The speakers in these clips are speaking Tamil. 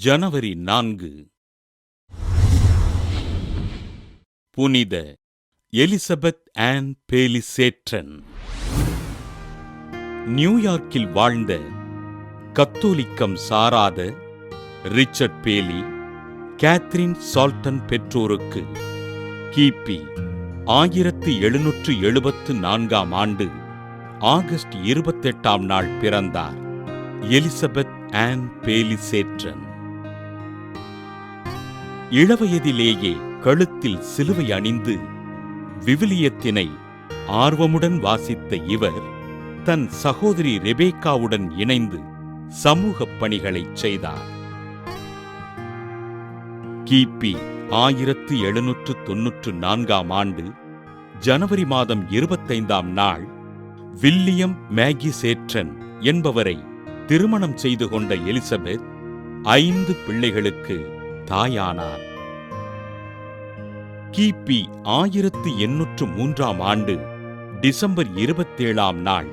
ஜனவரி நான்கு. புனித எலிசபெத் ஆன் பேலிசேட்ரன் நியூயார்க்கில் வாழ்ந்த கத்தோலிக்கம் சாராத ரிச்சர்ட் பேலி கேத்ரின் சால்டன் பெற்றோருக்கு கிபி ஆயிரத்து எழுநூற்று எழுபத்து நான்காம் ஆண்டு ஆகஸ்ட் இருபத்தெட்டாம் நாள் பிறந்தார் எலிசபெத் ஆன் பேலிசேட்ரன் இளவயதிலேயே கழுத்தில் சிலுவை அணிந்து விவிலியத்தினை ஆர்வமுடன் வாசித்த இவர் தன் சகோதரி ரெபேக்காவுடன் இணைந்து சமூகப் பணிகளைச் செய்தார். கிபி ஆயிரத்து எழுநூற்று தொன்னூற்று நான்காம் ஆண்டு ஜனவரி மாதம் இருபத்தைந்தாம் நாள் வில்லியம் மேகி சேற்றன் என்பவரை திருமணம் செய்து கொண்ட எலிசபெத் ஐந்து பிள்ளைகளுக்கு தாயானார். கிபி ஆயிரத்து எண்ணூற்று மூன்றாம் ஆண்டு டிசம்பர் இருபத்தேழாம் நாள்.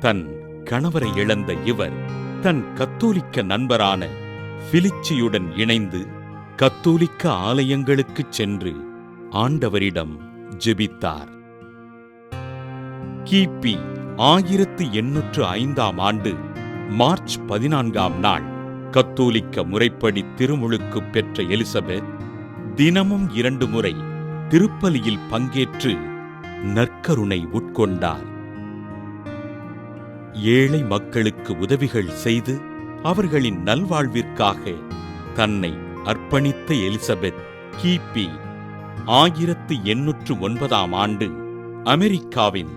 தன் கணவரை இழந்த இவர் தன் கத்தோலிக்க நண்பரான பிலிச்சியுடன் இணைந்து கத்தோலிக்க ஆலயங்களுக்குச் சென்று ஆண்டவரிடம் ஜெபித்தார். கிபி ஆயிரத்து எண்ணூற்று ஐந்தாம் ஆண்டு மார்ச் பதினான்காம் நாள். கத்தோலிக்க முறைப்படி திருமுழுக்கு பெற்ற எலிசபெத் தினமும் இரண்டு முறை திருப்பலியில் பங்கேற்று நற்கருணை உட்கொண்டார். ஏழை மக்களுக்கு உதவிகள் செய்து அவர்களின் நல்வாழ்விற்காக தன்னை அர்ப்பணித்த எலிசபெத் கிபி ஆயிரத்து எண்ணூற்று ஒன்பதாம் ஆண்டு அமெரிக்காவின்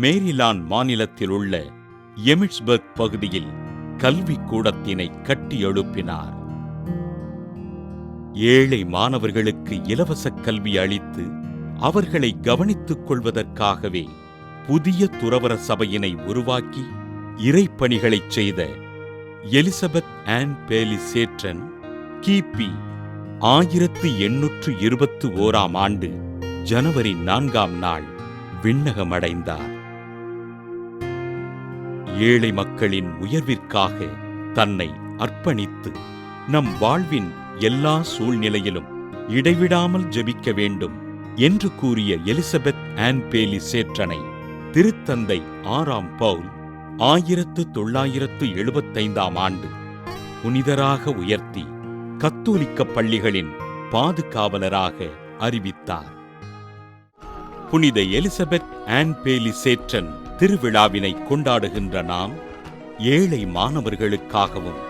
மேரிலான் மாநிலத்தில் உள்ள எமிட்ஸ்பர்க் பகுதியில் கல்வி கூடத்தினை கட்டி எழுப்பினார். ஏழை மாணவர்களுக்கு இலவச கல்வி அளித்து அவர்களை கவனித்துக் கொள்வதற்காகவே புதிய துறவர சபையினை உருவாக்கி இறைப்பணிகளைச் செய்த எலிசபெத் ஆன் பேலி சேற்றன் கிபி ஆயிரத்து எண்ணூற்று இருபத்து ஓராம் ஆண்டு ஜனவரி நான்காம் நாள் விண்ணகமடைந்தார். ஏழை மக்களின் உயர்விற்காக தன்னை அர்ப்பணித்து நம் வாழ்வின் எல்லா சூழ்நிலையிலும் இடைவிடாமல் ஜெபிக்க வேண்டும் என்று கூறிய எலிசபெத் ஆன் பேலி சேற்றனை திருத்தந்தை ஆறாம் பவுல் ஆயிரத்து தொள்ளாயிரத்து எழுபத்தைந்தாம் ஆண்டு புனிதராக உயர்த்தி கத்தோலிக்க பள்ளிகளின் பாதுகாவலராக அறிவித்தார். புனித எலிசபெத் ஆன் பேலி சேற்றன் திருவிழாவினை கொண்டாடுகின்ற நாம் ஏழை மாணவர்களுக்காகவும்